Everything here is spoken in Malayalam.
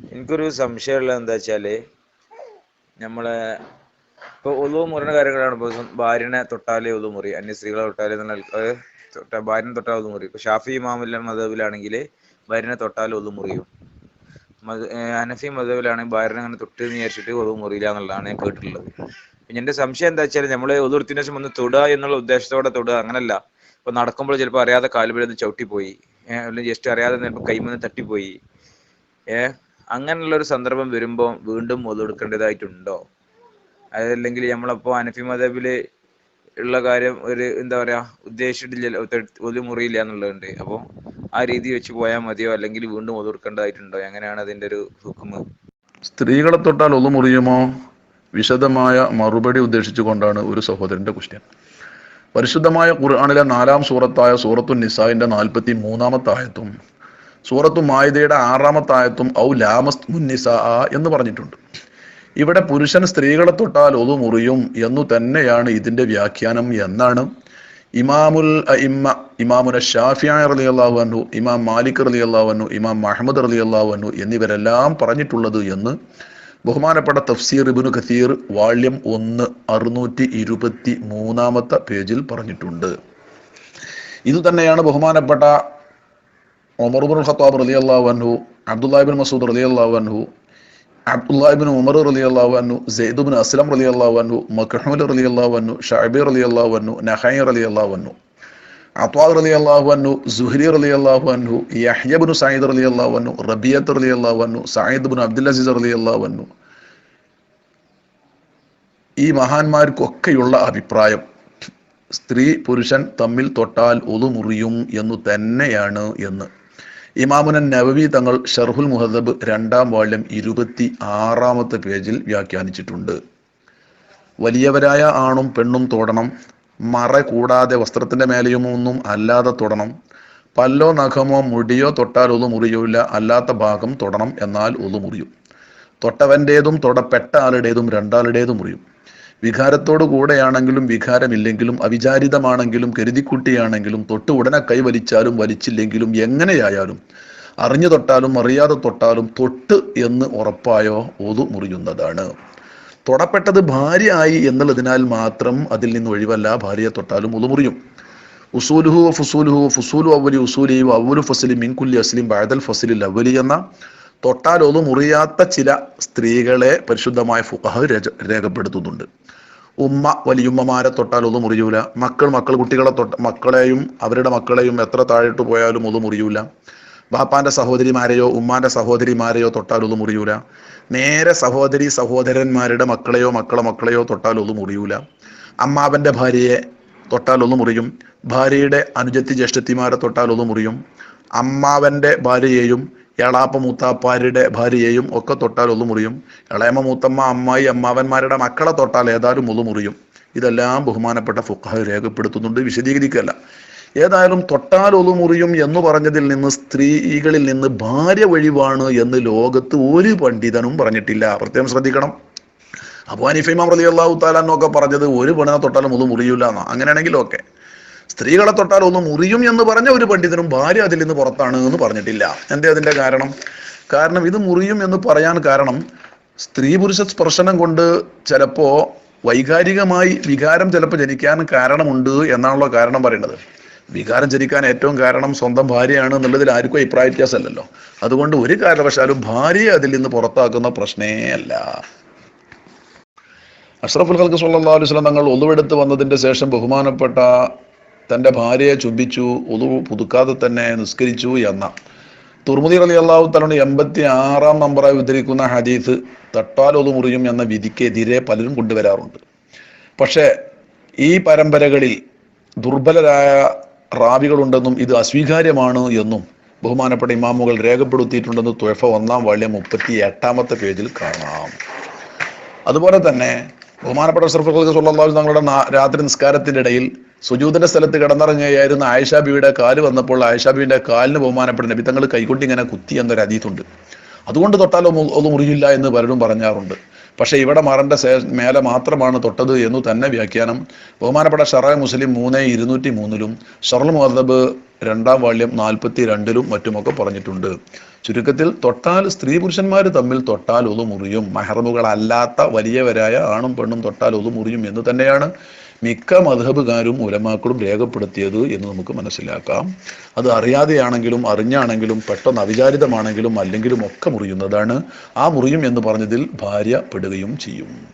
എനിക്കൊരു സംശയമുള്ളത് എന്താ വെച്ചാൽ നമ്മളെ ഇപ്പൊ ഒതു മുറിയുന്ന കാര്യങ്ങളാണ് ഇപ്പൊ ഭാര്യനെ തൊട്ടാലേ ഒതു മുറി അന്യ സ്ത്രീകളെ തൊട്ടാലേ എന്നുള്ള തൊട്ട- ഭാര്യനെ തൊട്ടാൽ ഒതു മുറി. ഇപ്പൊ ഷാഫി ഇമാമില്ല മതബിലാണെങ്കിൽ ഭാര്യനെ തൊട്ടാൽ ഒതു മുറിയും. അനഫി മതബിലാണെങ്കിൽ ഭാര്യനെ അങ്ങനെ തൊട്ട് എന്ന് വിചാരിച്ചിട്ട് ഒതു മുറിയില്ല എന്നുള്ളതാണ് ഞാൻ കേട്ടിട്ടുള്ളത്. പിന്നെ എന്റെ സംശയം എന്താ വെച്ചാൽ നമ്മൾ ഒതുർത്തിന് ശേഷം ഒന്ന് തൊടുക എന്നുള്ള ഉദ്ദേശത്തോടെ തൊടുക അങ്ങനല്ല. ഇപ്പൊ നടക്കുമ്പോൾ ചിലപ്പോൾ അറിയാതെ കാലുപിഴന്ന് ചവിട്ടിപ്പോയി. അല്ലെങ്കിൽ ജസ്റ്റ് അറിയാതെ ചിലപ്പോൾ കൈമന്ന് തട്ടിപ്പോയി. ഏഹ് അങ്ങനെയുള്ള ഒരു സന്ദർഭം വരുമ്പോൾ വീണ്ടും മുതലെടുക്കേണ്ടതായിട്ടുണ്ടോ അതല്ലെങ്കിൽ നമ്മളപ്പോ അനഫി മതബിൽ ഉള്ള കാര്യം ഒരു എന്താ പറയാ ഉദ്ദേശിച്ചിട്ടില്ല ഒരു മുറിയില്ല എന്നുള്ളതുണ്ട്. അപ്പൊ ആ രീതി വെച്ച് പോയാൽ മതിയോ? അല്ലെങ്കിൽ വീണ്ടും ഒതുകൊടുക്കേണ്ടതായിട്ടുണ്ടോ എങ്ങനെയാണ് അതിന്റെ ഒരു ഹുക്കുമ്? സ്ത്രീകളെ തൊട്ടാൽ ഒതു മുറിയുമോ? വിശദമായ മറുപടി ഉദ്ദേശിച്ചുകൊണ്ടാണ് ഒരു സഹോദരന്റെ ക്വസ്റ്റ്യൻ പരിശുദ്ധമായ ഖുർആാനിലെ നാലാം സൂറത്തായ സൂറത്തു നിസായിന്റെ നാൽപ്പത്തി മൂന്നാമത്തെ ആയത്തും സൂറത്തു മായുദയുടെ ആറാമത്തായത്തും ഔ ലാമസ് മുന്നിസ എന്ന് പറഞ്ഞിട്ടുണ്ട്. ഇവിടെ പുരുഷൻ സ്ത്രീകളെ തൊട്ടാൽ ഒതു മുറിയും എന്നു തന്നെയാണ് ഇതിന്റെ വ്യാഖ്യാനം എന്നാണ്. ഇമാമുൽ ഇമ്മ ഇമാമുന ഷാഫിയായ റലി അള്ളാഹു ഇമാം മാലിക് റലി അള്ളാഹു ഇമാം മഹമ്മദ് റലി അള്ളാഹു എന്നിവരെല്ലാം പറഞ്ഞിട്ടുള്ളത് എന്ന് ബഹുമാനപ്പെട്ട തഫ്സീർ ഇബിനു ഖത്തീർ വാള്യം ഒന്ന് അറുന്നൂറ്റി ഇരുപത്തി മൂന്നാമത്തെ പേജിൽ പറഞ്ഞിട്ടുണ്ട്. ഇത് തന്നെയാണ് ബഹുമാനപ്പെട്ട ഒമർബുൽ ഖത്താബ് റലി അള്ളാഹു അൻഹു അബ്ദുല്ലാഹിബിൻ മസൂദ് റലി അള്ളാഹു അൻഹു അബ്ദുല്ലാഹിബിൻ ഉമർ റലി അള്ളാഹു അൻഹു സെയ്ദുബിൻ അസ്ലം റലി അള്ളാഹു അൻഹു മഖ്ഹൂൽ റലി അള്ളാഹു അൻഹു ഷാബി റലി അള്ളാഹു അൻഹു നഹൈ റലി അള്ളാഹു അൻഹു അത്വാ റലി അള്ളാഹു അൻഹു സുഹരി റലി അള്ളാഹു അൻഹു യഹ്യബിൻ സയ്യിദ് റലി അള്ളാഹു അൻഹു റബിയത്ത് റലി അള്ളാഹു അൻഹു സയ്യിദ് ബിൻ അബ്ദുൽ അസീസ് റലി അള്ളാഹു അൻഹു ഈ മഹാന്മാർക്കൊക്കെയുള്ള അഭിപ്രായം സ്ത്രീ പുരുഷൻ തമ്മിൽ തൊട്ടാൽ ഒതുമുറിയും എന്നു തന്നെയാണ് എന്ന് ഇമാമുനൻ നവവി തങ്ങൾ ഷർഹുൽ മുഹദബ് രണ്ടാം വാള്യം ഇരുപത്തി ആറാമത്തെ പേജിൽ വ്യാഖ്യാനിച്ചിട്ടുണ്ട്. വലിയവരായ ആണും പെണ്ണും തൊടണം. മറ കൂടാതെ വസ്ത്രത്തിന്റെ മേലെയും ഒന്നും അല്ലാതെ തൊടണം. പല്ലോ നഖമോ മുടിയോ തൊട്ടാൽ ഒതു അല്ലാത്ത ഭാഗം തൊടണം എന്നാൽ ഒതു മുറിയും. തൊട്ടവന്റേതും തൊടപ്പെട്ട ആളുടേതും രണ്ടാളുടേതും മുറിയും. വികാരത്തോടു കൂടെയാണെങ്കിലും വികാരമില്ലെങ്കിലും അവിചാരിതമാണെങ്കിലും കരുതിക്കുട്ടിയാണെങ്കിലും തൊട്ട് ഉടനെ കൈവലിച്ചാലും വലിച്ചില്ലെങ്കിലും എങ്ങനെയായാലും അറിഞ്ഞു തൊട്ടാലും അറിയാതെ തൊട്ടാലും തൊട്ട് എന്ന് ഉറപ്പായോ? ഒതു മുറിയുന്നതാണ്. തൊടപ്പെട്ടത് ഭാര്യ ആയി എന്നുള്ളതിനാൽ മാത്രം അതിൽ നിന്ന് ഒഴിവല്ല ഭാര്യയെ തൊട്ടാലും ഒതു മുറിയും. ഉസൂലുഹു ഫുസൂലുഹു ഫുസൂലു അവലി ഉസൂലി അവലു ഫസലി മിൻകുല്ലി അസ്ലിം ബാദൽ ഫസലിൽ അവലി എന്ന തൊട്ടാൽ ഒതു മുറിയാത്ത ചില സ്ത്രീകളെ പരിശുദ്ധമായ ഫുഖഹ് രേഖപ്പെടുത്തുന്നുണ്ട്. ഉമ്മ വലിയുമ്മമാരെ തൊട്ടാൽ ഒതു മുറിയൂല. മക്കൾ മക്കൾ കുട്ടികളെ തൊട്ട മക്കളെയും അവരുടെ മക്കളെയും എത്ര താഴോട്ട് പോയാലും ഒന്നും മുറിയൂല. ബാപ്പാന്റെ സഹോദരിമാരെയോ ഉമ്മാന്റെ സഹോദരിമാരെയോ തൊട്ടാൽ ഒതു മുറിയൂല. നേരെ സഹോദരി സഹോദരന്മാരുടെ മക്കളെയോ മക്കളെ മക്കളെയോ തൊട്ടാൽ ഒതു മുറിയൂല. അമ്മാവന്റെ ഭാര്യയെ തൊട്ടാൽ ഒന്നും മുറിയും. ഭാര്യയുടെ അനുജത്തി ജ്യേഷ്ഠത്തിമാരെ തൊട്ടാൽ ഒന്ന് മുറിയും. അമ്മാവന്റെ ഭാര്യയെയും എളാപ്പ മൂത്താപ്പാരുടെ ഭാര്യയെയും ഒക്കെ തൊട്ടാൽ ഒന്ന് മുറിയും ഇളയമ്മ മൂത്തമ്മ അമ്മായി അമ്മാവന്മാരുടെ മക്കളെ തൊട്ടാൽ ഏതായാലും ഒന്ന് മുറിയും ഇതെല്ലാം ബഹുമാനപ്പെട്ട ഫുഖ രേഖപ്പെടുത്തുന്നുണ്ട് വിശദീകരിക്കല്ല ഏതായാലും തൊട്ടാൽ ഒതു മുറിയും എന്ന് പറഞ്ഞതിൽ നിന്ന് സ്ത്രീകളിൽ നിന്ന് ഭാര്യ ഒഴിവാണ് എന്ന് ലോകത്ത് ഒരു പണ്ഡിതനും പറഞ്ഞിട്ടില്ല. പ്രത്യേകം ശ്രദ്ധിക്കണം. അപ്പോൾ ഹനീഫ ഇമാം റലി അള്ളാഹു താലാന്നൊക്കെ പറഞ്ഞത് ഒരു പെണ്ണിനെ തൊട്ടാലും ഒതു മുറിയില്ല എന്നാ. അങ്ങനെയാണെങ്കിലും ഓക്കെ സ്ത്രീകളെ തൊട്ടാൽ ഒന്ന് മുറിയും എന്ന് പറഞ്ഞ ഒരു പണ്ഡിതനും ഭാര്യ അതിൽ നിന്ന് പുറത്താണ് എന്ന് പറഞ്ഞിട്ടില്ല. എന്തേ അതിന്റെ കാരണം? കാരണം ഇത് മുറിയും എന്ന് പറയാൻ കാരണം സ്ത്രീ പുരുഷ സ്പർശനം കൊണ്ട് ചിലപ്പോ വൈകാരികമായി വികാരം ചിലപ്പോൾ ജനിക്കാൻ കാരണമുണ്ട് എന്നാണല്ലോ കാരണം പറയുന്നത്. വികാരം ജനിക്കാൻ ഏറ്റവും കാരണം സ്വന്തം ഭാര്യയാണ് എന്നുള്ളതിൽ ആർക്കും അഭിപ്രായ വ്യത്യാസമല്ലല്ലോ. അതുകൊണ്ട് ഒരു കാരണവശാലും ഭാര്യയെ അതിൽ നിന്ന് പുറത്താക്കുന്ന പ്രശ്നേ അല്ല. അഷ്റഫുൽ ഖൽക്ക് സല്ലല്ലാഹു അലൈഹി വസല്ലം തങ്ങൾ ഒന്നുവെടുത്ത് വന്നതിന്റെ ശേഷം ബഹുമാനപ്പെട്ട തന്റെ ഭാര്യയെ ചുംബിച്ചു ഒതു പുതുക്കാതെ തന്നെ നിസ്കരിച്ചു എന്ന. തുർമുദി അലി അള്ളാഹു തലോട് എൺപത്തി ആറാം നമ്പറായി ഉദ്ധരിക്കുന്ന ഹദീസ് തട്ടാൽ ഒതു മുറിയും എന്ന വിധിക്കെതിരെ പലരും കൊണ്ടുവരാറുണ്ട്. പക്ഷേ ഈ പരമ്പരകളിൽ ദുർബലരായ റാവികളുണ്ടെന്നും ഇത് അസ്വീകാര്യമാണ് എന്നും ബഹുമാനപ്പെട്ട ഇമാമുകൾ രേഖപ്പെടുത്തിയിട്ടുണ്ടെന്ന് തുഴഫ ഒന്നാം വാള്യം മുപ്പത്തി എട്ടാമത്തെ പേജിൽ കാണാം. അതുപോലെ തന്നെ ബഹുമാനപ്പെട്ട സർഫുൽ സുല്ലാഹു തങ്ങളുടെ രാത്രി നിസ്കാരത്തിന്റെ ഇടയിൽ സുജൂദിന്റെ സ്ഥലത്ത് കിടന്നിറങ്ങുകയായിരുന്ന ആയിഷാബിയുടെ കാൽ വന്നപ്പോൾ ആയിഷാബിയുടെ കാലിന് ബഹുമാനപ്പെടുന്ന നബി തങ്ങൾ കൈകൊണ്ട് ഇങ്ങനെ കുത്തി എന്നൊരു അതീതുണ്ട് അതുകൊണ്ട് തൊട്ടാലോ ഒന്നും മുറിയില്ല എന്ന് പലരും പറഞ്ഞാറുണ്ട്. പക്ഷേ ഇവിടെ മറന്റെ മേലെ മാത്രമാണ് തൊട്ടത് എന്നു തന്നെ വ്യാഖ്യാനം. ബഹുമാനപ്പെട്ട ഷറ മുസ്ലിം മൂന്ന് ഇരുന്നൂറ്റി മൂന്നിലും ഷറൽ മുഹദബ് രണ്ടാം വാള്യം നാൽപ്പത്തി രണ്ടിലും മറ്റുമൊക്കെ പറഞ്ഞിട്ടുണ്ട്. ചുരുക്കത്തിൽ തൊട്ടാൽ സ്ത്രീ പുരുഷന്മാർ തമ്മിൽ തൊട്ടാൽ ഒതു മുറിയും മെഹറമുകളല്ലാത്ത വലിയവരായ ആണും പെണ്ണും തൊട്ടാൽ ഒതു മുറിയും എന്ന് തന്നെയാണ് മിക്ക മധബുകാരും ഉലമാക്കളും രേഖപ്പെടുത്തിയത് എന്ന് നമുക്ക് മനസ്സിലാക്കാം. അത് അറിയാതെയാണെങ്കിലും അറിഞ്ഞാണെങ്കിലും പെട്ടെന്ന് അവിചാരിതമാണെങ്കിലും അല്ലെങ്കിലും ഒക്കെ മുറിയുന്നതാണ്. ആ മുറിയും എന്ന് പറഞ്ഞതിൽ ഭാര്യ പെടുകയും ചെയ്യും.